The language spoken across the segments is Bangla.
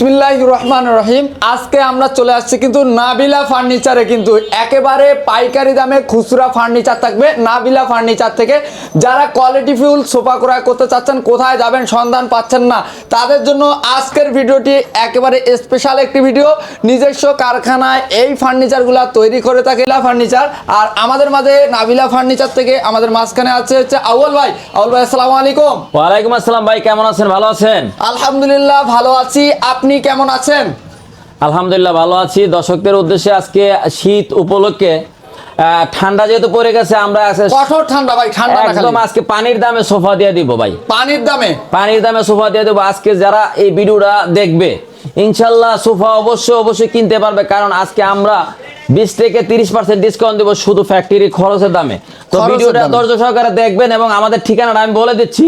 বিসমিল্লাহ রহমান রহিম আজকে আমরা চলে আসছি কিন্তু নাবিলা ফার্নিচারে কিন্তু একেবারে পাইকারি দামে খুচরা ফার্নিচার থাকবে নাবিলা ফার্নিচার থেকে। যারা কোয়ালিটি ফুল সোফা ক্রয় করতে চাচ্ছেন কোথায় যাবেন সন্ধান পাচ্ছেন না তাদের জন্য আজকের ভিডিওটি একেবারে স্পেশাল একটি ভিডিও। নিজস্ব কারখানায় এই ফার্নিচারগুলো তৈরি করে থাকে নাবিলা ফার্নিচার। আর আমাদের মাঝে নাবিলা ফার্নিচার থেকে আমাদের মাঝখানে আছে হচ্ছে আউয়াল ভাই। আউয়াল ভাই আসসালামু আলাইকুম। ওয়ালাইকুম আসসালাম ভাই কেমন আছেন? ভালো আছেন? আলহামদুলিল্লাহ ভালো আছি। আপনি কেমন আছেন? আলহামদুলিল্লাহ ভালো আছি। দর্শকদের উদ্দেশ্যে আজকে শীত উপলক্ষে ঠান্ডা যেহেতু পড়ে গেছে আমরা আজকে কঠোর ঠান্ডা ভাই ঠান্ডা না একদম আজকে পানির দামে সোফা দিয়ে দিব ভাই। পানির দামে? পানির দামে সোফা দিয়ে দেবো। আজকে যারা এই ভিডিওটা দেখবে ইনশাল্লাহ সোফা অবশ্যই অবশ্যই কিনতে পারবে কারণ আজকে আমরা বিশ থেকে তিরিশ পার্সেন্ট ডিসকাউন্ট দেবো শুধু ফ্যাক্টরি খরচের দামে। তো ভিডিওটা। ধৈর্য সহকারে দেখবেন এবং আমাদের ঠিকানাটা আমি বলে দিচ্ছি।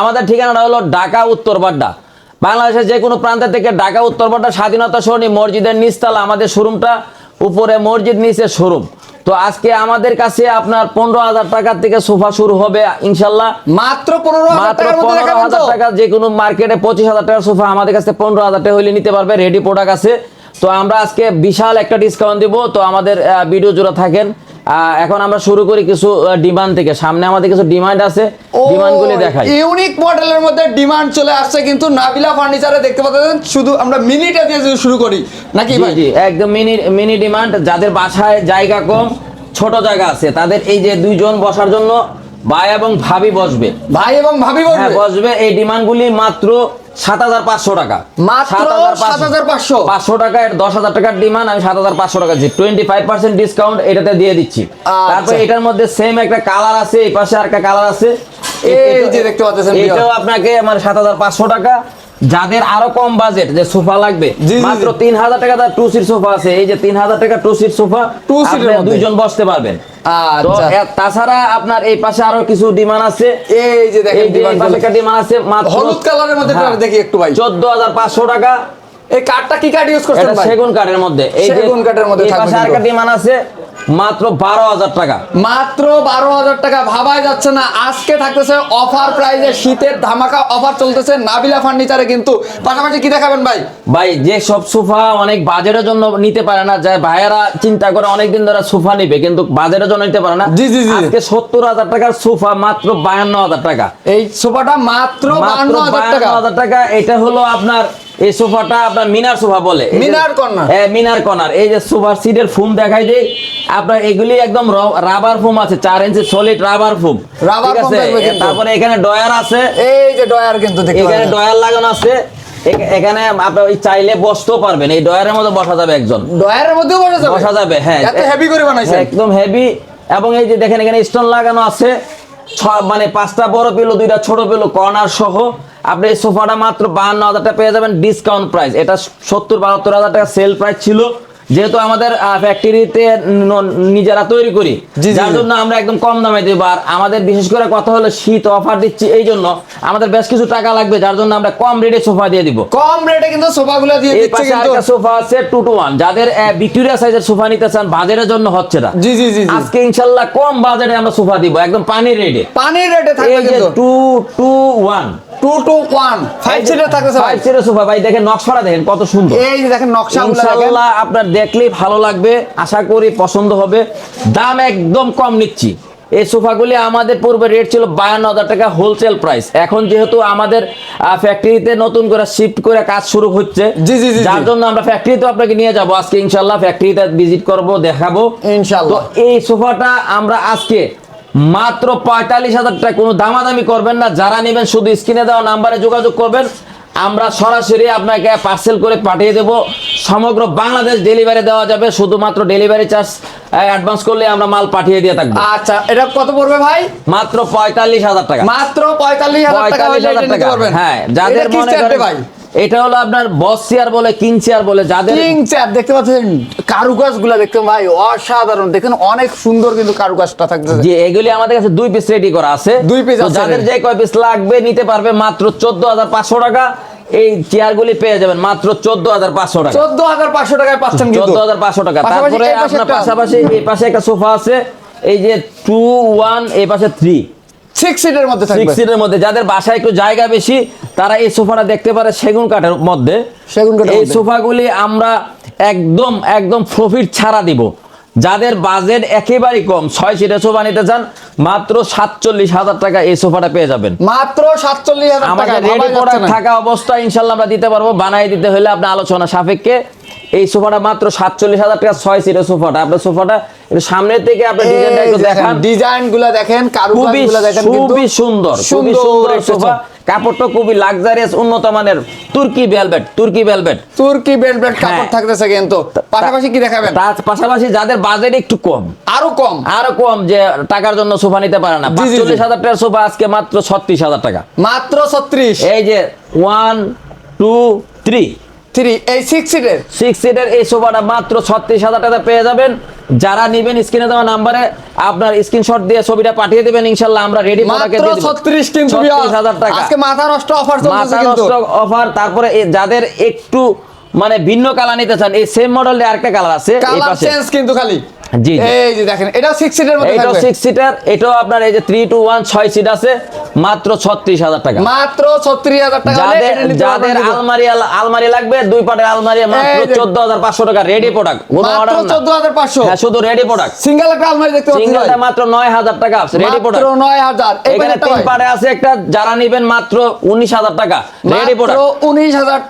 আমাদের ঠিকানাটা হলো ঢাকা উত্তরপাড্ডা বাংলাদেশের যে কোনো প্রান্ত থেকে ঢাকা উত্তরপাড্ডা স্বাধীনতা সরণি মসজিদের নিচতলা আমাদের শোরুমটা উপরে মসজিদ নিচে শোরুম। তো আজকে আমাদের কাছে আপনার পনেরো হাজার টাকার থেকে সোফা শুরু হবে ইনশাল্লাহ। মাত্র পনেরো মাত্র পনেরো হাজার টাকা যে কোনো মার্কেটে পঁচিশ হাজার টাকার সোফা আমাদের কাছে পনেরো হাজার টাকা হইলে নিতে পারবে রেডি প্রোডাক্ট আছে। তো আমরা আজকে বিশাল একটা ডিসকাউন্ট দিব তো আমাদের ভিডিও জোড়া থাকেন। এখন আমরা শুরু করি কিছু ডিমান্ড থেকে। সামনে আমাদের কিছু ডিমান্ড আছে ডিমান্ডগুলি দেখাই। ইউনিক মডেলের মধ্যে ডিমান্ড চলে আসছে কিন্তু নাবিলা ফার্নিচারে দেখতে পাচ্ছেন শুধু আমরা মিনিটা দিয়ে শুরু করি। নাকি ভাই? জি একদম মিনি মিনি ডিমান্ড যাদের বাসায় জায়গা কম ছোট জায়গা আছে তাদের এই যে দুইজন বসার জন্য ভাই এবং ভাবি বসবে। ভাই এবং ভাবি হ্যাঁ বলবে বসবে। এই ডিমান্ডগুলি মাত্র সাত হাজার পাঁচশো টাকা। মাত্র 7,500 পাঁচশো। টাকা দশ হাজার টাকার ডিমান্ড আমি সাত হাজার পাঁচশো টাকা দিচ্ছি। টোয়েন্টি ফাইভ পার্সেন্ট ডিসকাউন্ট এটাতে দিয়ে দিচ্ছি। আচ্ছা। তারপরে এটার মধ্যে সেম একটা কালার আছে এই পাশে আর একটা কালার আছে। এটাও আপনাকে মানে সাত হাজার পাঁচশো টাকা। যাদের আরও কম বাজেট যে সোফা লাগবে মাত্র তিন হাজার টাকা টু সিট সোফা আছে। এই যে তিন হাজার টাকা টু সিট সোফা। দুইজন বসতে পারবেন। তাছাড়া আপনার এই পাশে আরও কিছু ডিমান্ড আছে? এই যে দেখেন ডিমান্ড একটা আছে হলুদ কালারের মধ্যে একটু দেখি একটু ভাই। চোদ্দ হাজার পাঁচশো টাকা। এই কাঠটা কি কাঠ ইউজ করছেন ভাই? সেগুন কাঠের মধ্যে। এই সেগুন কাঠের মধ্যে পাশে আরেকটা কিন্তু। ডিমান্ড আছে মাত্র বারো হাজার টাকা। মাত্র বারো হাজার টাকা। ভাবাই যাচ্ছে না আজকে থাকতেছে অফার প্রাইজে শীতের ধামাকা অফার চলতেছে নাবিলা ফার্নিচারে কিন্তু। পাশাপাশি কি দেখাবেন ভাই? ভাই যে সব সোফা অনেক বাজেটের জন্য নিতে পারে না যায় ভাইয়েরা চিন্তা করে অনেকদিন ধরে সোফা নিবে কিন্তু বাজেটের জন্য নিতে পারে না। জি, জি, জি। আজকে সত্তর হাজার টাকার সোফা মাত্র বায়ান্ন হাজার টাকা। এই সোফাটা মাত্র বায়ান্ন হাজার টাকা এটা হলো আপনার এই সোফাটা আপনার মিনার সোফা বলে। মিনার কর্নার। হ্যাঁ, মিনার কর্নার। এই যে সোফার সিটের ফুম দেখাই দেই। আপনার এগুলি একদম রাবার ফুম আছে চার ইঞ্চি সলিড রাবার ফুম থাকবে কিন্তু। তারপরে এখানে ডয়ার আছে। এই যে ডয়ার কিন্তু এখানে ডয়ার লাগানো আছে। এখানে আপনি ওই চাইলে বসতেও পারবেন। এই ডয়ারের মধ্যে বসা যাবে একজন। ডয়ারের মধ্যেও বসা যাবে? বসা যাবে হ্যাঁ। এত হেভি করে বানাইছে একদম হেভি এবং এই যে দেখেন এখানে স্টোন লাগানো আছে। ছ- মানে পাঁচটা বড় পেল দুইটা ছোট পেল কর্নার সহ। আপনি এই সোফাটা মাত্র বাহান্ন হাজার টাকা পেয়ে যাবেন ডিসকাউন্ট প্রাইস এটা সত্তর বাহাত্তর হাজার টাকা সেল প্রাইস ছিল। যেহেতু আমাদের ফ্যাক্টরিতে নিজেরা তৈরি করি। যার জন্য আমরা একদম কম দামে দেবো। আর আমাদের বিশেষ করে কথা হলো শীত অফার দিচ্ছি এই জন্য আমাদের বেশ কিছু টাকা লাগবে যার জন্য আমরা কম রেটে সোফা দিয়ে দিব। কম রেটে কিন্তু সোফাগুলো দিয়ে দিচ্ছে কিন্তু। সোফা আছে টু টু ওয়ান যাদের ভিক্টোরিয়া সাইজের সোফা নিতে চান বাজারের জন্য হচ্ছে না। জি জি জি আজকে ইনশাল্লাহ কম বাজারে আমরা সোফা দিব একদম পানির রেটে পানির রেটে থাকবে কিন্তু। Two two one two two one five seater থাকতেছে ফাইভ সিটের সোফা ভাই দেখেন নকশাটা দেখেন কত সুন্দর। এই যে দেখেন ইনশাল্লাহ আপনার দেখলেই ভালো লাগবে আশা করি পছন্দ হবে। দাম একদম কম নিচ্ছি। এই সোফাগুলি আমাদের পূর্বে রেট ছিল বায়ান্ন হাজার টাকা হোলসেল প্রাইস এখন যেহেতু আমাদের ফ্যাক্টরিতে নতুন করে শিফট করে কাজ শুরু হচ্ছে জি, জি, জি, যার জন্য আমরা ফ্যাক্টরিতে আপনাকে নিয়ে যাব। আজকে ইনশাল্লাহ ফ্যাক্টরিতে ভিজিট করব দেখাবো। তো ইনশাআল্লাহ এই সোফাটা আমরা আজকে মাত্র পঁয়তাল্লিশ হাজার টাকা। কোনো দামাদামি করবেন না। যারা নেবেন শুধু স্ক্রিনে দেওয়া নাম্বারে যোগাযোগ করবেন। আমরা সরাসরি আপনাকে পার্সেল করে পাঠিয়ে দেব। সমগ্র বাংলাদেশ ডেলিভারি দেওয়া যাবে। শুধুমাত্র ডেলিভারি চার্জ অ্যাডভান্স করলে আমরা মাল পাঠিয়ে দিয়ে থাকব। আচ্ছা এটা কত পড়বে ভাই? মাত্র পঁয়তাল্লিশ হাজার টাকা। মাত্র পঁয়তাল্লিশ হাজার টাকা হ্যাঁ যাদের মনে ভাই? এটা হলো আপনার বস চেয়ার বলে কিং চেয়ার বলে যাদের কিং চেয়ার দেখতে পাচ্ছেন? কারুকাজগুলা দেখতে ভাই অসাধারণ। দেখেন অনেক সুন্দর কিন্তু কারুকাজটা থাকতেছে। যে এগুলি আমাদের কাছে দুই পিস রেডি করা আছে। দুই পিস যাদের যে কয় পিস লাগবে নিতে পারবে মাত্র চোদ্দ হাজার পাঁচশো টাকা। এই চেয়ারগুলি পেয়ে যাবেন মাত্র চোদ্দ হাজার পাঁচশো টাকা। চোদ্দ হাজার পাঁচশো টাকায় পাচ্ছেন কিন্তু। চোদ্দ হাজার পাঁচশো টাকা। তারপরে আপনার পাশাপাশি এই পাশে একটা সোফা আছে। এই যে টু ওয়ান এই পাশে থ্রি সিক্স সিটের মধ্যে সিক্স সিটের মধ্যে। যাদের বাসায় একটু জায়গা বেশি তারা এই সোফাটা দেখতে পারে সেগুন কাঠের মধ্যে। সেগুন কাঠের এই সোফাগুলি আমরা একদম একদম প্রফিট ছাড়া দিব। যাদের বাজেট একেবারেই কম ছয় সিটের সোফা নিতে চান মাত্র সাতচল্লিশ হাজার টাকা এই সোফাটা পেয়ে যাবেন। মাত্র সাতচল্লিশ হাজার টাকা রেডি প্রোডাক্ট থাকা অবস্থায় ইনশাল্লাহ আমরা দিতে পারব। বানাই দিতে হলে আপনার আলোচনা সাপেক্ষে এই সোফাটা মাত্র সাতচল্লিশ হাজার টাকা ছয় সিটের সোফাটা। আপনার সোফাটা সামনের থেকে আপনার ডিজাইনটা একটু দেখান। ডিজাইনগুলো দেখেন খুবই দেখেন খুবই সুন্দর খুবই সুন্দর সোফা। কাপড়টা খুবই লাক্সারিয়াস উন্নত মানের তুর্কি ভেলভেট তুর্কি ভেলভেট তুর্কি কাপড় হ্যাঁ। থাকতেছে কিন্তু। পাশাপাশি কি দেখাবেন? তার পাশাপাশি যাদের বাজেট একটু কম। আরও কম। আরও কম যে টাকার জন্য সোফা নিতে পারে না। পাঁচচল্লিশ হাজার টাকার সোফা আজকে মাত্র ছত্রিশ হাজার টাকা। মাত্র ছত্রিশ। এই যে ওয়ান টু থ্রি থ্রি এই সিক্স সিটের সিক্স সিটের এই সোফাটা মাত্র ছত্রিশ হাজার টাকা পেয়ে যাবেন। যারা নিবেন স্ক্রিনে দেওয়া নাম্বারে আপনার স্ক্রিনশট দিয়ে ছবিটা পাঠিয়ে দেবেন ইনশাল্লাহ আমরা রেডি মাত্র ছত্রিশ কিন্তু ছত্রিশ হাজার টাকা। আজকে মাথা নষ্ট অফার মাথা নষ্ট অফার তারপরে যাদের একটু মানে ভিন্ন কালার নিতে চান এই সেম মডেলের আরেকটা কালার আছে কালার চেঞ্জ কিন্তু খালি। জি। এই যে দেখেন এটা সিটের মধ্যে সিক্স সিটার এটাও আপনার এই যে টু ওয়ান ছয় সিট আছে মাত্র ছত্রিশ হাজার টাকা। মাত্র ছত্রিশ হাজার টাকা যাদের যাদের আলমারি আলমারি লাগবে দুই পাটের আলমারি মাত্র এই যে- চোদ্দ হাজার পাঁচশো টাকা রেডি প্রোডাক্ট কোনো অর্ডার হ্যাঁ শুধু রেডি প্রোডাক্ট সিঙ্গেল একটা আলমারি দেখতে সিঙ্গেলটা মাত্র নয় হাজার টাকা রেডি প্রোডাক্ট এখানে তিন। পারে আছে একটা যারা নিবেন মাত্র উনিশ হাজার টাকা রেডি প্রোডাক্ট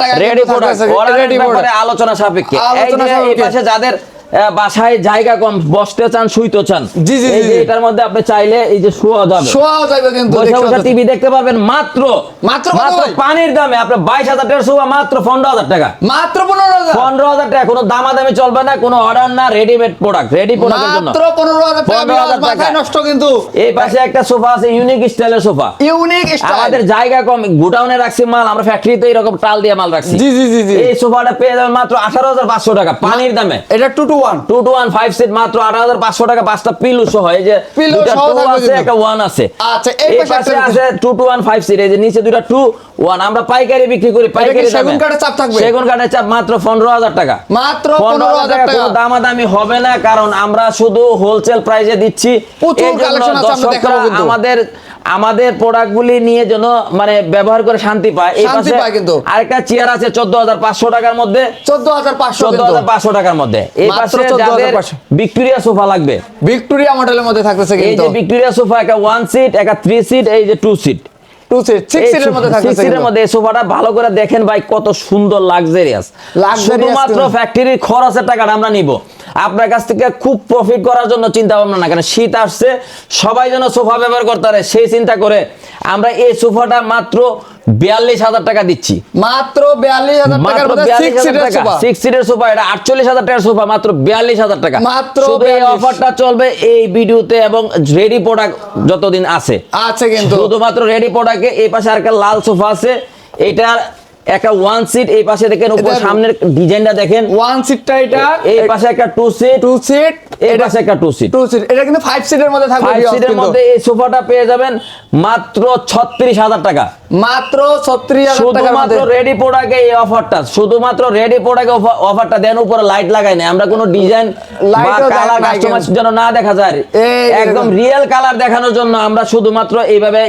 টাকা ready product ready product product আলোচনা সাপেক্ষে। এই। পাশে যাদের বাসায় জায়গা কম বসতে চান শুইতে চান। জি, জি, জি, এটার মধ্যে আপনি চাইলে এই যে শোয়া যাবে। শোয়াও যাবে কিন্তু বসে দেখতে বসে টিভি দেখতে পারবেন মাত্র মাত্র ভাই? পানির দামে আপনি বাইশ হাজার টাকার শোয়া মাত্র পনেরো হাজার টাকা। মাত্র পনেরো হাজার? পনেরো হাজার টাকা কোনো দামাদামি চলবে না কোনো অর্ডার না রেডিমেড প্রোডাক্ট রেডি প্রোডাক্টের জন্য। মাত্র পনেরো হাজার টাকা 15,000 বিরাজ মাথায় নষ্ট কিন্তু। এই পাশে একটা সোফা আছে ইউনিক স্টাইলের সোফা। ইউনিক স্টাইল আমাদের জায়গা কম গোডাউনে রাখছি মাল আমরা ফ্যাক্টরিতে এরকম টাল দিয়ে মাল রাখছি। জি জি জি এই সোফাটা পেয়ে যাবেন মাত্র আঠারো হাজার পাঁচশো টাকা পানির দামে। এটা two two one two two one five seat মাত্র আঠারো হাজার পাঁচশো টাকা পাঁচটা পিলু সহ। এই যে Pillow দুইটা সহ two থাকবে আছে একটা ওয়ান আছে। আচ্ছা, এই এই পাশে পাশে আছে two two one five seat এই যে নিচে দুইটা টু ওয়ান আমরা পাইকারি বিক্রি করি পাইকারি সেগুন কাঠের চাপ থাকবে? সেগুন কাঠের চাপ মাত্র পনেরো হাজার টাকা। মাত্র পনেরো হাজার টাকা। কোনো দামাদামি হবে না কারণ আমরা শুধু হোলসেল প্রাইসে দিচ্ছি। প্রচুর আছে। আমাদের আমাদের প্রোডাক্টগুলি নিয়ে যেন মানে ব্যবহার করে শান্তি পায় এই পাশে কিন্তু। আরেকটা চেয়ার আছে চোদ্দ হাজার পাঁচশো টাকার মধ্যে। চোদ্দ হাজার পাঁচশো চোদ্দ হাজার পাঁচশো টাকার মধ্যে। এই পাশে যাদের ভিক্টোরিয়া সোফা লাগবে। ভিক্টোরিয়া মডেলের মধ্যে থাকতেছে এই যে ভিক্টোরিয়া সোফা একটা ওয়ান সিট একটা থ্রি সিট এই যে two seat two seat six সিটের মধ্যে থাকতেছে সিটের মধ্যে এই সোফাটা ভালো করে দেখেন ভাই কত সুন্দর লাক্সারিয়াস শুধুমাত্র ফ্যাক্টরির খরচের টাকাটা আমরা নিব। আপনার কাছ থেকে খুব প্রফিট করার জন্য চিন্তা ভাবনা না কেন শীত আসছে সবাই যেন সোফা ব্যবহার করতে পারে সেই চিন্তা করে আমরা এই সোফাটা মাত্র বিয়াল্লিশ হাজার টাকা দিচ্ছি। মাত্র বিয়াল্লিশ হাজার সিক্স টাকা সোফা। সিক্স সিটের সোফা এটা আটচল্লিশ হাজার টাকার সোফা মাত্র বিয়াল্লিশ হাজার টাকা। মাত্র এই অফারটা চলবে এই ভিডিওতে এবং রেডি প্রোডাক্ট যতদিন আছে। আছে কিন্তু। শুধুমাত্র রেডি প্রোডাক্টে এই পাশে আর একটা লাল সোফা আছে এটার একটা ওয়ান সিট এই পাশে দেখেন উপর সামনের ডিজাইনটা দেখেন। ওয়ান সিটটা এটা এই পাশে একটা টু সিট টু সিট এই এটা পাশে একটা টু সিট টু সিট এটা কিন্তু ফাইভ সিটের মধ্যে থাকবে ফাইভ সিটের মধ্যে এই সোফাটা পেয়ে যাবেন মাত্র ছত্রিশ হাজার টাকা। মাত্র শুধুমাত্র রেডি প্রোডাক্টে এই অফারটা শুধুমাত্র রেডি প্রোডাক্টে অফারটা দেন উপরে লাইট লাগাই না আমরা কোনো ডিজাইন কালার কাস্টমার যেন না দেখা যায়। একদম রিয়েল কালার দেখানোর জন্য আমরা শুধুমাত্র এইভাবে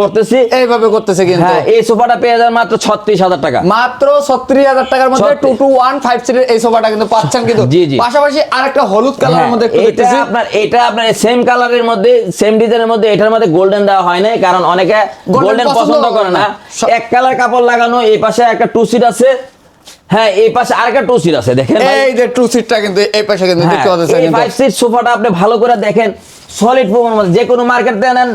করতেছি। এইভাবে করতেছে কিন্তু। হ্যাঁ এই সোফাটা পেয়ে যাবেন মাত্র ছত্রিশ হাজার টাকা। মাত্র ছত্রিশ হাজার টাকার মধ্যে টু টু ওয়ান ফাইভ সিটের এই সোফাটা কিন্তু পাচ্ছেন কিন্তু। জি, জি। পাশাপাশি আরেকটা হলুদ কালারের হ্যাঁ, মধ্যে একটু দেখতেছি। আপনার এটা আপনার সেম কালারের মধ্যে সেম ডিজাইনের মধ্যে এটার মধ্যে গোল্ডেন দেওয়া হয় না কারণ অনেকে গোল্ডেন পছন্দ করে না। এক কালার কাপড় লাগানো এই পাশে একটা টু সিট আছে। হ্যাঁ এই পাশে আরেকটা টু সিট আছে দেখেন এই যে টু সিটটা কিন্তু এই পাশে কিন্তু দেখতে হ্যাঁ, পাচ্ছেন এই ফাইভ সিট সোফাটা আপনি ভালো করে দেখেন। সলিড প্রমাণ মধ্যে যে কোনো মার্কেট নেন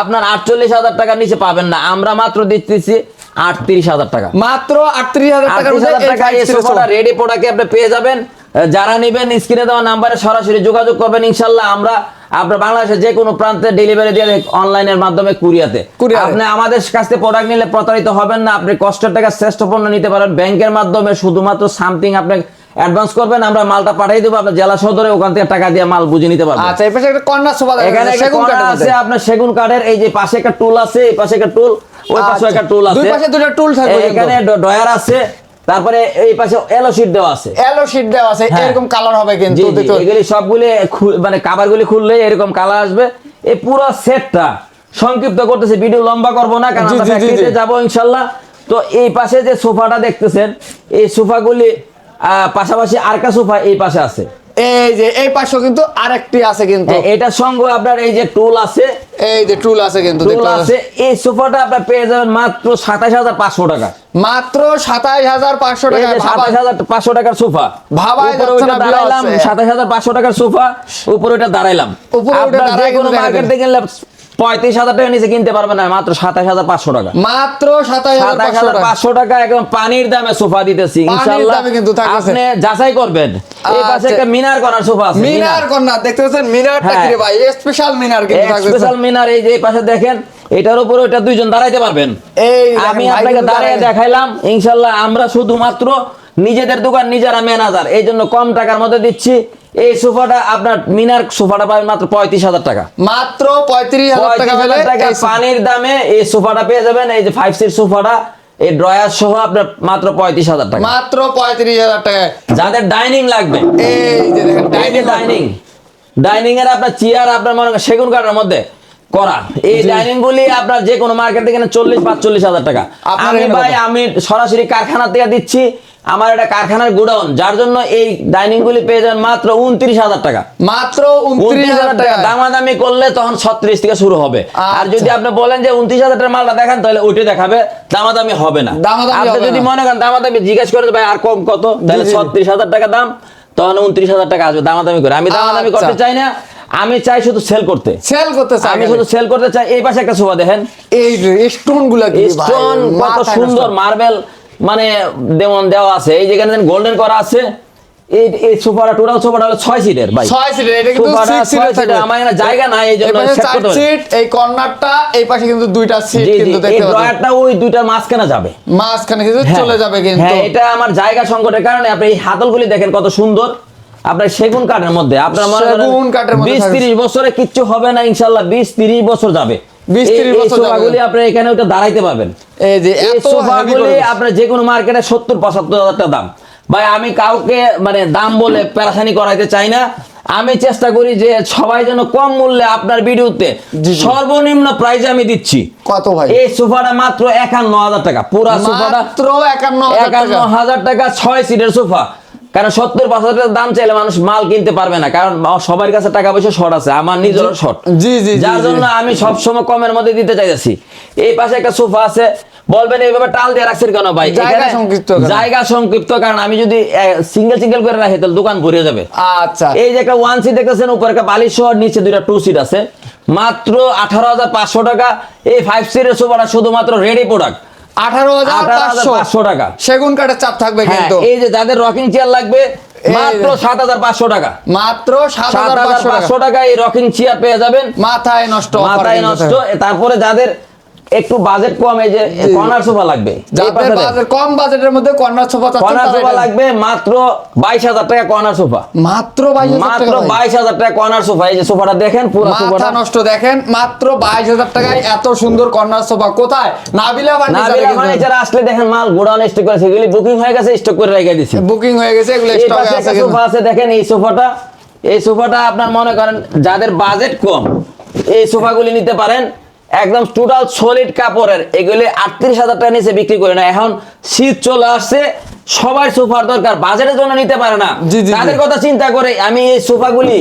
আপনার আটচল্লিশ হাজার টাকার নিচে পাবেন না। আমরা মাত্র দিতেছি আটত্রিশ হাজার টাকা। মাত্র আটত্রিশ হাজার টাকা। রেডি প্রোডাক্টে আপনি পেয়ে যাবেন। যারা নেবেন স্ক্রিনে দেওয়া নাম্বারে সরাসরি যোগাযোগ করবেন ইনশাল্লাহ আমরা আপনার বাংলাদেশের যে কোনো প্রান্তে ডেলিভারি দিয়ে অনলাইনের মাধ্যমে কুরিয়াতে। আপনি আমাদের কাছ থেকে প্রোডাক্ট নিলে প্রতারিত হবেন না আপনি কষ্টের টাকা শ্রেষ্ঠ পণ্য নিতে পারেন। ব্যাংকের মাধ্যমে শুধুমাত্র সামথিং আপনি অ্যাডভান্স করবেন আমরা মালটা পাঠিয়ে দেবো আপনার জেলা সদরে ওখান থেকে টাকা দিয়ে মাল বুঝে নিতে পারবেন। আচ্ছা এই পাশে একটা কর্নার সোফা এখানে সেগুন কাঠের আছে আপনার সেগুন কাঠের এই যে পাশে একটা টুল আছে এই পাশে একটা টুল ওই পাশে আচ্ছা, একটা টুল আছে। দুই পাশে দুটো tool থাকবে এখানে ডয়ার আছে তারপরে এই পাশে এলো শিট দেওয়া আছে। এলো শীট দেওয়া আছে হ্যাঁ। এরকম কালার হবে কিন্তু এগুলি সবগুলি মানে কাভারগুলি খুললে এরকম কালার আসবে। এই পুরো সেটটা সংক্ষিপ্ত করতেছে ভিডিও লম্বা করব না কারণ আমরা ফ্যাক্টরিতে যাব ইনশাল্লাহ। তো এই পাশে যে সোফাটা দেখতেছেন এই সোফাগুলি আহ, পাশাপাশি আরকা সোফা এই পাশে আছে। এই যে এই পাশেও কিন্তু আরেকটি আছে কিন্তু। এটা এটার সঙ্গে আপনার এই যে টুল আছে। এই যে টুল আছে কিন্তু টুল আছে এই সোফাটা আপনার পেয়ে যাবেন মাত্র সাতাশ হাজার পাঁচশো টাকা। মাত্র সাতাইশ হাজার পাঁচশো এই টাকা সাতাশ হাজার পাঁচশো টাকার সোফা। না, দাঁড়াইলাম। সাতাশ হাজার পাঁচশো টাকার সোফা উপরে ওটা দাঁড়াইলাম। উপরে মার্কেট। থেকে পঁয়ত্রিশ হাজার টাকা নিচে কিনতে পারবেন না মাত্র সাতাশ হাজার পাঁচশো টাকা। মাত্র সাতাশ হাজার পাঁচশো টাকা। একদম পানির দামে সোফা দিতেছি ইনশাল্লাহ। কিন্তু আপনি যাচাই করবেন। এই পাশে আচ্ছা। একটা মিনার করার সোফা আছে মিনার দেখতে পাচ্ছেন? মিনারটা হ্যাঁ। কি ভাই? স্পেশাল মিনার কিন্তু স্পেশাল মিনার এই যে পাশে দেখেন এটার উপরে দুইজন দাঁড়াইতে পারবেন। এই আমি আপনাকে দাঁড়িয়ে দেখাইলাম ইনশাল্লাহ আমরা শুধুমাত্র নিজেদের দোকান নিজেরা ম্যানেজার। এই জন্য কম টাকার মধ্যে দিচ্ছি। এই সোফাটা আপনার মিনার সোফাটা পাবেন মাত্র পঁয়ত্রিশ হাজার টাকা। মাত্র পঁয়ত্রিশ হাজার টাকা টাকা পানির দামে এই সোফাটা পেয়ে যাবেন এই যে ফাইভ সিট সোফাটা এই ড্রয়ার সহ আপনার মাত্র পঁয়ত্রিশ হাজার টাকা। মাত্র পঁয়ত্রিশ হাজার টাকায় যাদের ডাইনিং লাগবে। এই যে দেখেন ডাইনিং ডাইনিং ডাইনিং। এর আপনার চেয়ার আপনার মনে করেন সেগুন কাঠের মধ্যে করা। এই ডাইনিং গুলি আপনার যে কোনো মার্কেট থেকে চল্লিশ পাঁচচল্লিশ হাজার টাকা। আমি ভাই আমি সরাসরি কারখানা থেকে দিচ্ছি। আমার এটা কারখানার গোডাউন যার জন্য এই ডাইনিং গুলি পেয়ে যাবেন মাত্র উনত্রিশ হাজার টাকা। মাত্র উনত্রিশ হাজার টাকা। দামাদামি করলে তখন ছত্রিশ থেকে শুরু হবে। আর আচ্ছা। যদি আপনি বলেন যে উনত্রিশ হাজার টাকার মালটা দেখান তাহলে ওইটা দেখাবে দামাদামি হবে না। আপনি যদি মনে করেন দামাদামি জিজ্ঞেস করে ভাই আর কম কত তাহলে। ছত্রিশ হাজার টাকা দাম তখন উনত্রিশ হাজার টাকা আসবে দামাদামি করে। আমি দামাদামি আচ্ছা। করতে চাই না আমি চাই শুধু সেল করতে। সেল করতে চাই আমি শুধু সেল করতে চাই এই পাশে একটা সোফা দেখেন। এই স্টোনগুলা কি স্টোন কত সুন্দর মার্বেল মানে যেমন দেওয়া আছে এই যেখানে গোল্ডেন করা আছে এই এই সোফাটা টোটাল সোফাটা হলো ছয় সিটের ভাই ছয় সিটের এটা কিন্তু সিক্স সিটের সিটের, থাকবে আমার এখানে জায়গা নাই, এই জন্য এই পাশে set চার সিট এই কর্নারটা এই পাশে কিন্তু দুইটা সিট জি জি কিন্তু দেখতে পাচ্ছেন ড্রয়ারটা ওই দুইটার মাঝখানে যাবে মাঝখানে কিন্তু। চলে যাবে কিন্তু হ্যাঁ এটা আমার জায়গা সংকটের কারণে আপনি এই হাতলগুলি দেখেন কত সুন্দর আপনার সেগুন কাঠের মধ্যে আপনার মনে করেন বিশ থাকবে। তিরিশ বছরে কিচ্ছু হবে না ইনশাল্লাহ বিশ তিরিশ 20 30 বছর যাবে। সোফাগুলি আপনি এখানে ওটা দাঁড়াইতে পারবেন। এই যে এই এত heavy সোফাগুলি করে দিচ্ছে। আপনার যে কোনো মার্কেটে সত্তর পঁচাত্তর হাজার টাকা দাম। ভাই আমি কাউকে মানে দাম বলে প্যারাসানি করাইতে চাই না। আমি চেষ্টা করি যে সবাই যেন কম মূল্যে আপনার ভিডিওতে। সর্বনিম্ন প্রাইজে আমি দিচ্ছি। কত ভাই? এই সোফাটা মাত্র একান্ন হাজার টাকা। পুরা সোফাটা একান্ন একান্ন হাজার টাকা ছয় সিটের সোফা। কারণ সত্তর পাঁচ হাজার দাম চাইলে মানুষ মাল কিনতে পারবে না কারণ সবার কাছে টাকা পয়সা শর্ট আছে আমার নিজেরও শর্ট। জি, জি, জি, যার জন্য আমি সবসময় কমের মধ্যে দিতে চাইতেছি। এই পাশে একটা সোফা আছে বলবেন এইভাবে টাল দিয়ে রাখছেন কেন ভাই? জায়গা সংক্ষিপ্ত জায়গা সংক্ষিপ্ত কারণ আমি যদি সিঙ্গেল সিঙ্গেল করে রাখি তাহলে দোকান ভরে যাবে। আচ্ছা। এই যে একটা ওয়ান সিট দেখতেছেন উপরে একটা বালিশ সহ নিচে দুইটা টু সিট আছে। মাত্র আঠারো হাজার পাঁচশো টাকা এই ফাইভ সিটের সোফাটা শুধুমাত্র রেডি প্রোডাক্ট আঠারো হাজার পাঁচশো। টাকা। সেগুন কাঠের চাপ থাকবে হ্যাঁ কিন্তু। এই যে যাদের রকিং চেয়ার লাগবে মাত্র সাত হাজার পাঁচশো টাকা। মাত্র সাত হাজার পাঁচশো টাকা। এই রকিং চেয়ার পেয়ে যাবেন। মাথায় নষ্ট মাথায় নষ্ট। তারপরে যাদের একটু বাজেট কম এই যে কর্নার সোফা লাগবে। কম বাজেটের মধ্যে কর্নার সোফা কর্নার সোফা লাগবে মাত্র বাইশ হাজার টাকা কর্নার সোফা মাত্র মাত্র বাইশ হাজার টাকা কর্নার সোফা এই যে সোফাটা দেখেন পুরো সোফাটা নষ্ট দেখেন মাত্র বাইশ হাজার টাকায় এত সুন্দর কর্নার সোফা কোথায়? নাবিলা নাবিলা ফার্নিচার আসলে দেখেন মাল গোডাউন স্টক করেছে এগুলি বুকিং হয়ে গেছে স্টক করে রেখে দিছি। বুকিং হয়ে গেছে এগুলো স্টকে আছে সোফা আছে দেখেন এই সোফাটা এই সোফাটা আপনার মনে করেন যাদের বাজেট কম এই সোফাগুলি নিতে পারেন একদম টোটাল সলিড কাপড়ের এগুলি আটত্রিশ হাজার টাকা নিচে বিক্রি করে না। এখন শীত চলে আসছে সবাই সোফার দরকার বাজেটের জন্য নিতে পারে না। তাদের কথা চিন্তা করে আমি এই সোফাগুলি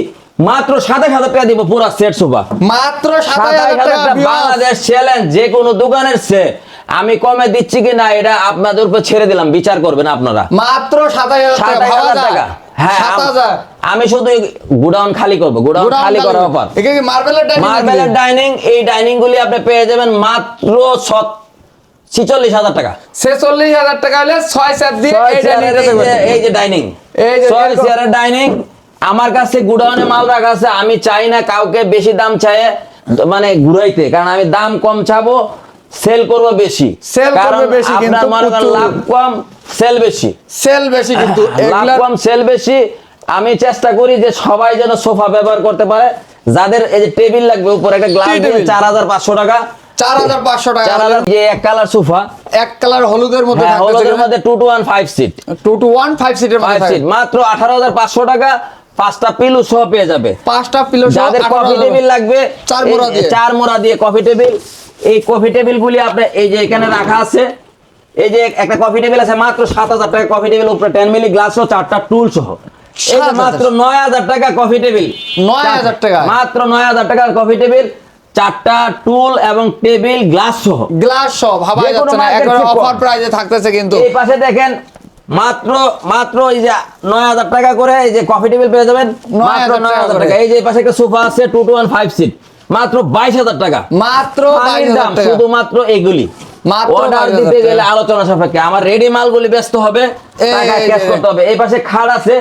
মাত্র সাতাশ হাজার টাকা দিব পুরো সেট সোফা। মাত্র সাতাশ হাজার টাকা বাংলাদেশ চ্যালেঞ্জ যে কোনো দোকানের সে। আমি কমে দিচ্ছি কি না এটা আপনাদের উপর ছেড়ে দিলাম বিচার করবেন আপনারা। মাত্র সাতাশ হাজার টাকা। হ্যাঁ আম- শুধু গোডাউন খালি করব গোডাউন খালি করার মার্বেলের ডাইনিং এই ডাইনিং গুলি আপনি পেয়ে যাবেন মাত্র ছিচল্লিশ হাজার টাকা। ছেচল্লিশ হাজার টাকা হলে ছয় সেট দিয়ে এই যে- ডাইনিং এই যে ছয় এরকম- চেয়ারের ডাইনিং আমার কাছে গুডাউনে মাল রাখা আছে আমি চাই না কাউকে বেশি দাম চাই মানে ঘুরাইতে কারণ আমি দাম কম চাবো সেল করব বেশি। Sell করবে বেশি, কিন্তু প্রচুর। লাভ কম সেল বেশি। সেল বেশি কিন্তু লাভ কম সেল বেশি। আমি চেষ্টা করি যে সবাই যেন সোফা ব্যবহার করতে পারে। যাদের এই যে টেবিল লাগবে উপরে একটা গ্লাস দিয়ে table। চার হাজার পাঁচশো টাকা। চার হাজার পাঁচশো টাকা। চার হাজার যে এক কালার সোফা। এক কালার হলুদের মধ্যে হ্যাঁ হলুদের মধ্যে two two one five seat two two one five সিটের মধ্যে সিট মাত্র আঠারো হাজার পাঁচশো টাকা পাঁচটা পিলু সহ পেয়ে যাবে। পাঁচটা পিলো যাদের কফি টেবিল লাগবে চার মোড়া দিয়ে। চার মোড়া দিয়ে কফি টেবিল এই কফি টেবিল গুলি আপনার এই যে এখানে রাখা আছে এই যে একটা কফি টেবিল আছে মাত্র সাত হাজার টাকা কফি টেবিল উপরে টেন মিলি গ্লাস সহ চারটা টুল সহ। এই যে 7,000 মাত্র নয় হাজার টাকা কফি টেবিল 9,000 টাকা? মাত্র নয় হাজার টাকার কফি টেবিল চারটা টুল এবং টেবিল গ্লাস সহ। গ্লাস সব ভাবা যাচ্ছে না একবারে অফার প্রাইজে থাকতেছে কিন্তু। এই পাশে দেখেন মাত্র মাত্র এই যে নয় হাজার টাকা করে এই যে কফি টেবিল পেয়ে যাবেন মাত্র নয় হাজার টাকা হাজার টাকা। এই যে পাশে একটা সোফা আছে two two one five seat মাত্র বাইশ হাজার টাকা। মাত্র দাম শুধুমাত্র এগুলি। অর্ডার দিতে গেলে আলোচনা সাপেক্ষে। আমার রেডি মালগুলি ব্যস্ত হবে টাকা ক্যাশ করতে হবে। এই পাশে খাট আছে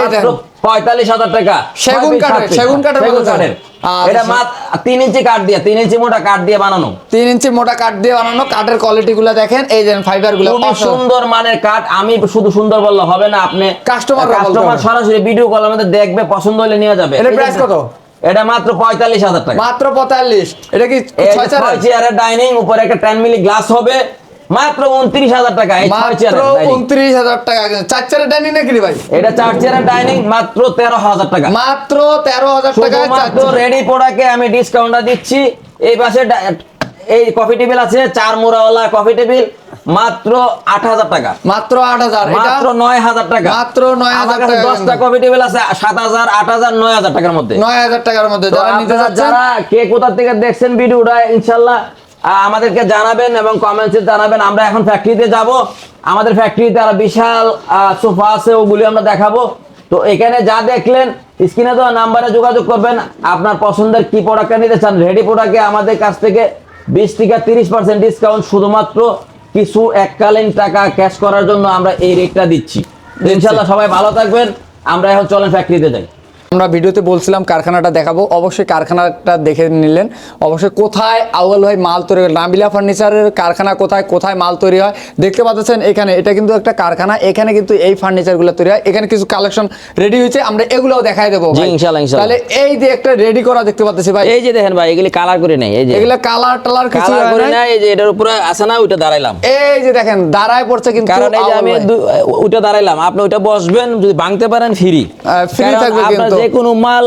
মাত্র পঁয়তাল্লিশ হাজার টাকা। সেগুন কাঠের, সেগুন কাঠের আচ্ছা। এটা মাত্র তিন ইঞ্চি কাঠ দিয়ে তিন ইঞ্চি মোটা কাঠ দিয়ে বানানো। তিন ইঞ্চি মোটা কাঠ দিয়ে বানানো। কাঠের কোয়ালিটি গুলো দেখেন। এই যে ফাইবারগুলো সুন্দর মানের কাঠ। আমি শুধু সুন্দর বললে হবে না আপনি Customer রা বলতে কাস্টমার সরাসরি ভিডিও কল আমাদের দেখবে পছন্দ হলে নিয়ে যাবে। কত? এটা মাত্র পঁয়তাল্লিশ হাজার টাকা। মাত্র পঁয়তাল্লিশ। এটা কি ছয় চেয়ারের ডাইনিং উপরে একটা টেন মিলি গ্লাস হবে। মাত্র উনত্রিশ হাজার টাকা মাত্র উনত্রিশ হাজার টাকা। চার চারের ডাইনিং নাকি ভাই? এটা চার চেয়ারের ডাইনিং মাত্র তেরো হাজার টাকা। মাত্র তেরো হাজার টাকা শুধুমাত্র রেডি প্রোডাক্টে আমি ডিসকাউন্টটা দিচ্ছি। এই পাশে এই কফি টেবিল আছে চার মোড়াওয়ালা কফি টেবিল মাত্র আট হাজার টাকা। মাত্র আট হাজার মাত্র নয় হাজার টাকা। মাত্র 9,000 আমার কাছে টাকা দশটা। কফি টেবিল আছে সাত হাজার আট হাজার নয় হাজার টাকার মধ্যে। নয় হাজার টাকার মধ্যে। তো যারা কে কোথা থেকে দেখছেন ভিডিওটা ইনশাল্লাহ আমাদেরকে জানাবেন এবং কমেন্টসে জানাবেন। আমরা এখন ফ্যাক্টরিতে যাব। আমাদের ফ্যাক্টরিতে আর বিশাল সোফা আছে ওগুলি আমরা দেখাবো। তো এখানে যা দেখলেন স্ক্রিনে দেওয়া নাম্বারে যোগাযোগ করবেন। আপনার পছন্দের কি প্রোডাক্টটা নিতে চান রেডি প্রোডাক্টে আমাদের কাছ থেকে বিশ থেকে তিরিশ পার্সেন্ট ডিসকাউন্ট শুধুমাত্র কিছু এককালীন টাকা ক্যাশ করার জন্য আমরা এই রেটটা দিচ্ছি। ইনশাল্লাহ সবাই ভালো থাকবেন। আমরা এখন চলেন ফ্যাক্টরিতে যাই। আমরা ভিডিওতে বলছিলাম কারখানাটা দেখাবো। অবশ্যই কারখানাটা দেখে নিলেন। অবশ্যই কোথায় আউয়াল ভাই মাল তৈরি হয় নাবিলা ফার্নিচারের কারখানা কোথায় কোথায় মাল তৈরি হয়? দেখতে পাচ্ছেন এখানে এটা কিন্তু একটা কারখানা। এখানে কিন্তু এই ফার্নিচারগুলো তৈরি হয়। এখানে কিছু কালেকশন রেডি হয়েছে। আমরা এগুলোও দেখাই দেবো। তাহলে এই যে একটা রেডি করা দেখতে পাচ্ছি ভাই। এই যে দেখেন ভাই এগুলি কালার করে নেই এই যে। এগুলা কালার টালার কিছু করে নাই। এই যে এটার উপরে আছে না ওইটা দাঁড়াইলাম। এই যে দেখেন দাঁড়ায় পড়ছে কিন্তু কারণ এই যে আমি ওইটা দাঁড়াইলাম। আপনি ওইটা বসবেন যদি ভাঙতে পারেন ফ্রি free থাকবে কিন্তু। যে কোনো মাল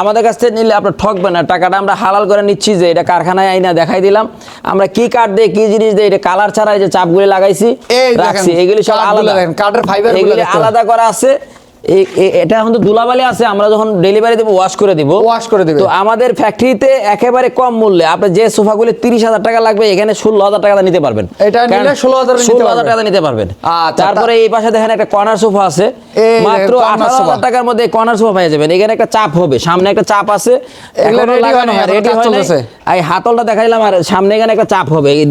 আমাদের কাছ থেকে নিলে আপনার ঠকবে না। টাকাটা আমরা হালাল করে নিচ্ছি যে এটা কারখানায় আইনা দেখাই দিলাম। আমরা কি কাঠ দিয়ে কি জিনিস দিয়ে এটা কালার ছাড়া এই যে চাপগুলি লাগাইছি রাখছি। এগুলি সব আলাদা। কাঠের ফাইবার এগুলি আলাদা করা আছে। এটা এখন তো দুলাবালি আছে আমরা যখন ডেলিভারি দেবো ওয়াশ করে দিব। Wash করে দিবে। তো আমাদের ফ্যাক্টরিতে একেবারে কম মূল্যে আপনি যে সোফাগুলি তিরিশ হাজার টাকা লাগবে এখানে ষোলো হাজার টাকা নিতে পারবেন। এটা নিলে 16,000 নিতে ষোলো হাজার টাকা নিতে পারবেন। আচ্ছা, তারপরে এই পাশে দেখেন একটা কর্নার সোফা আছে। মাত্র আঠারো হাজার টাকার মধ্যে কর্নার সোফা পেয়ে যাবেন। এখানে একটা চাপ হবে সামনে একটা চাপ আছে। এই হাতলটা দেখাইলাম আর সামনে এখানে একটা চাপ হবে এই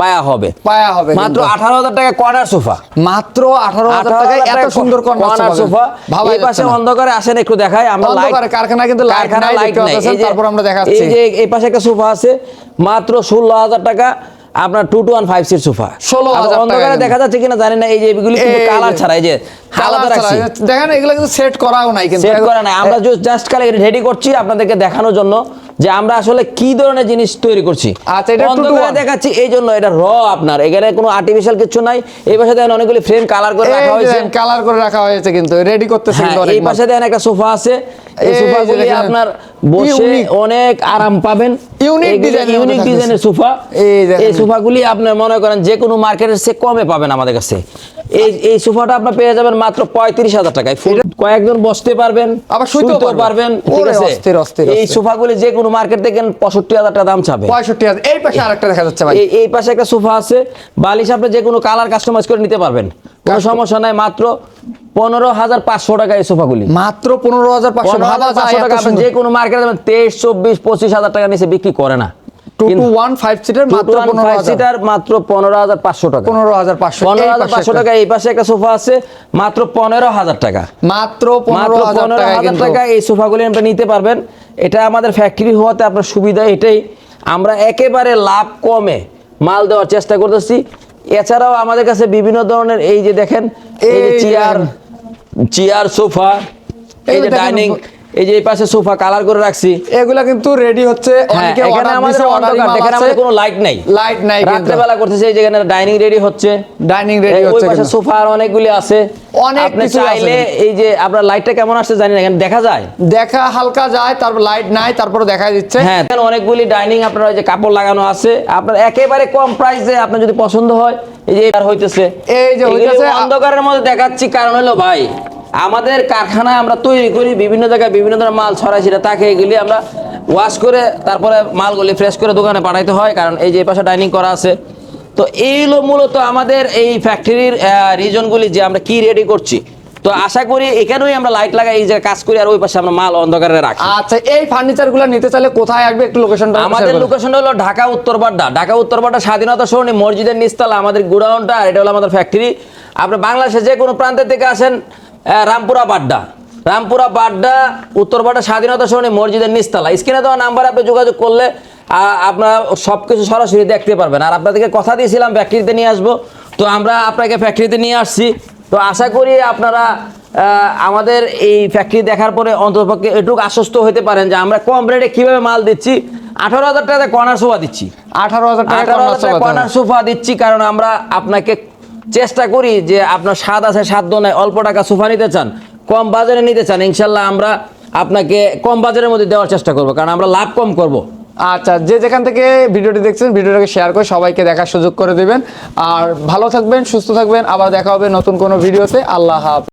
পায়া হবে। পায়া হবে মাত্র আঠারো হাজার টাকা কর্নার সোফা মাত্র আঠারো হাজার টাকায় এত সুন্দর কর্নার সোফা ভাবা এই পাশে অন্ধকারে আসেন একটু দেখাই আমরা লাইট কারখানা কিন্তু কারখানা লাইট নাই তারপর আমরা দেখাচ্ছি। এই যে এই পাশে একটা সোফা আছে মাত্র ষোলো হাজার টাকা আপনার two two one five seat sofa. ষোলো অন্ধকারে দেখা যাচ্ছে কিনা জানি না এই যে এগুলি কিন্তু কালার ছাড়া এই যে। দেখেন এগুলো কিন্তু সেট করাও নাই কিন্তু। সেট করা নাই। আমরা জাস্ট কালে রেডি করছি আপনাদেরকে দেখানোর জন্য। যে আমরা আসলে কি ধরনের জিনিস তৈরি করছি? আচ্ছা, এটা অন্ধকারে দেখাচ্ছি এই জন্য এটা র আপনার। এখানে কোনো আর্টিফিশিয়াল কিছু নাই। এই পাশে দেখেন অনেকগুলি ফ্রেম কালার করে রাখা হয়েছে। কালার করে রাখা হয়েছে কিন্তু রেডি করতেছে হ্যাঁ, এই পাশে দেখেন একটা সোফা আছে। এই সোফাগুলি আপনার বসে অনেক আরাম পাবেন। design এর ইউনিক ডিজাইনের সোফা। এই সোফাগুলি আপনার মনে করেন যে কোনো মার্কেটের চেয়ে কমে পাবেন আমাদের কাছে। এই এই সোফাটা আপনার পেয়ে যাবেন মাত্র পঁয়ত্রিশ হাজার টাকায়। ফুল- কয়েকজন বসতে পারবেন আবার শুইতেও পারবেন। ঠিক আছে অস্থির, অস্থির, এই অস্থির। সোফাগুলি যে কোনো মার্কেট থেকে পঁয়ষট্টি হাজার টাকা দাম চাবে পঁয়ষট্টি হাজার এই পাশে আরেকটা দেখা যাচ্ছে ভাই এই পাশে একটা সোফা আছে বালিশ আপনি যে কোনো কালার কাস্টমাইজ করে নিতে পারবেন কোনো সমস্যা নাই মাত্র পনেরো হাজার পাঁচশো টাকা এই সোফা সোফাগুলি মাত্র পনেরো হাজার পাঁচশো টাকা। যে কোনো মার্কেটে তেইশ চব্বিশ পঁচিশ হাজার টাকা নিচে বিক্রি করে না মাত্র পনেরো হাজার। পাঁচশো টাকা। পনেরো হাজার পাঁচশো। পনেরো হাজার পাঁচশো টাকা এই পাশে একটা সোফা আছে মাত্র পনেরো হাজার টাকা। মাত্র পনেরো হাজার টাকা হাজার কিন্তু। টাকা এই সোফাগুলি আপনি নিতে পারবেন। এটা আমাদের ফ্যাক্টরি হওয়াতে আপনার সুবিধা এটাই। আমরা একেবারে লাভ কমে মাল দেওয়ার চেষ্টা করতেছি। এছাড়াও আমাদের কাছে বিভিন্ন ধরনের এই যে দেখেন এই চেয়ার চেয়ার সোফা এই যে ডাইনিং এই যে এই পাশে সোফা কালার করে রাখছি। এগুলা কিন্তু রেডি হচ্ছে। হ্যাঁ অনেকে এখানে আমাদের দিছে, অন্ধকার এখানে আমাদের কোনো লাইট নাই। লাইট নাই কিন্তু। রাত্রেবেলা করতেছে এই যেখানে ডাইনিং রেডি হচ্ছে। ডাইনিং রেডি এই ওই পাশে সোফা আর অনেকগুলি আছে। অনেক কিছু আছে চাইলে এই যে আপনার লাইটটা কেমন আসছে জানি না এখানে দেখা যায়? দেখা হালকা যায় তারপর লাইট নাই তারপরে দেখা দিচ্ছে। হ্যাঁ এখানে অনেকগুলি ডাইনিং আপনার ওই যে কাপড় লাগানো আছে। আপনার একেবারে কম প্রাইসে আপনার যদি পছন্দ হয় এই যে এবার হইতেছে। এই যে হইতেছে, অন্ধকারের মধ্যে দেখাচ্ছি কারণ হলো ভাই আমাদের কারখানায় আমরা তৈরি করি বিভিন্ন জায়গায় বিভিন্ন ধরনের মাল ছড়াই সেটা তাকে এগুলি আমরা ওয়াশ করে তারপরে মালগুলি ফ্রেশ করে দোকানে পাঠাইতে হয় কারণ এই যে পাশে ডাইনিং করা আছে। তো এই হলো মূলত আমাদের এই ফ্যাক্টরির রিজনগুলি যে আমরা কি রেডি করছি। তো আশা করি এখানেই আমরা লাইট লাগাই এই যে কাজ করি আর ওই পাশে আমরা মাল অন্ধকারে রাখি। আচ্ছা এই ফার্নিচারগুলো নিতে চাইলে কোথায় আসবে? একটু লোকেশনটা আমাদের লোকেশন হলো ঢাকা উত্তরপাড্ডা ঢাকা উত্তরপাড্ডা স্বাধীনতা সরণি মসজিদের নিচতলা আমাদের গুডাউনটা আর এটা হলো আমাদের ফ্যাক্টরি আপনি বাংলাদেশে যে কোনো প্রান্তের থেকে আসেন রামপুরা বাড্ডা। রামপুরা বাড্ডা উত্তরপাড্ডা স্বাধীনতা সরণি মসজিদের নিচতলা। স্ক্রিনে দেওয়া নাম্বারে আপনি যোগাযোগ করলে আপনারা সব কিছু সরাসরি দেখতে পারবেন। আর আপনাদেরকে কথা দিয়েছিলাম ফ্যাক্টরিতে নিয়ে আসব। তো আমরা আপনাকে ফ্যাক্টরিতে নিয়ে আসছি। তো আশা করি আপনারা আমাদের এই ফ্যাক্টরি দেখার পরে অন্ততপক্ষে এটুকু আশ্বস্ত হতে পারেন যে আমরা কম রেটে কীভাবে মাল দিচ্ছি। আঠারো হাজার টাকা কর্নার সোফা দিচ্ছি। আঠারো হাজার টাকা কর্নার সোফা দিচ্ছি কারণ আমরা আপনাকে চেষ্টা করি যে আপনার স্বাদ আছে সাধ্য নাই, অল্প টাকা সোফা নিতে চান, কম বাজারে নিতে চান, ইনশাল্লাহ আমরা আপনাকে কম বাজারের মধ্যে দেওয়ার চেষ্টা করব, কারণ আমরা লাভ কম করব। আচ্ছা যে যেখান থেকে ভিডিওটি দেখছেন, ভিডিওটাকে শেয়ার করে সবাইকে দেখার সুযোগ করে দেবেন। আর ভালো থাকবেন, সুস্থ থাকবেন, আবার দেখা হবে নতুন কোনো ভিডিওতে আল্লাহ হাফেজ।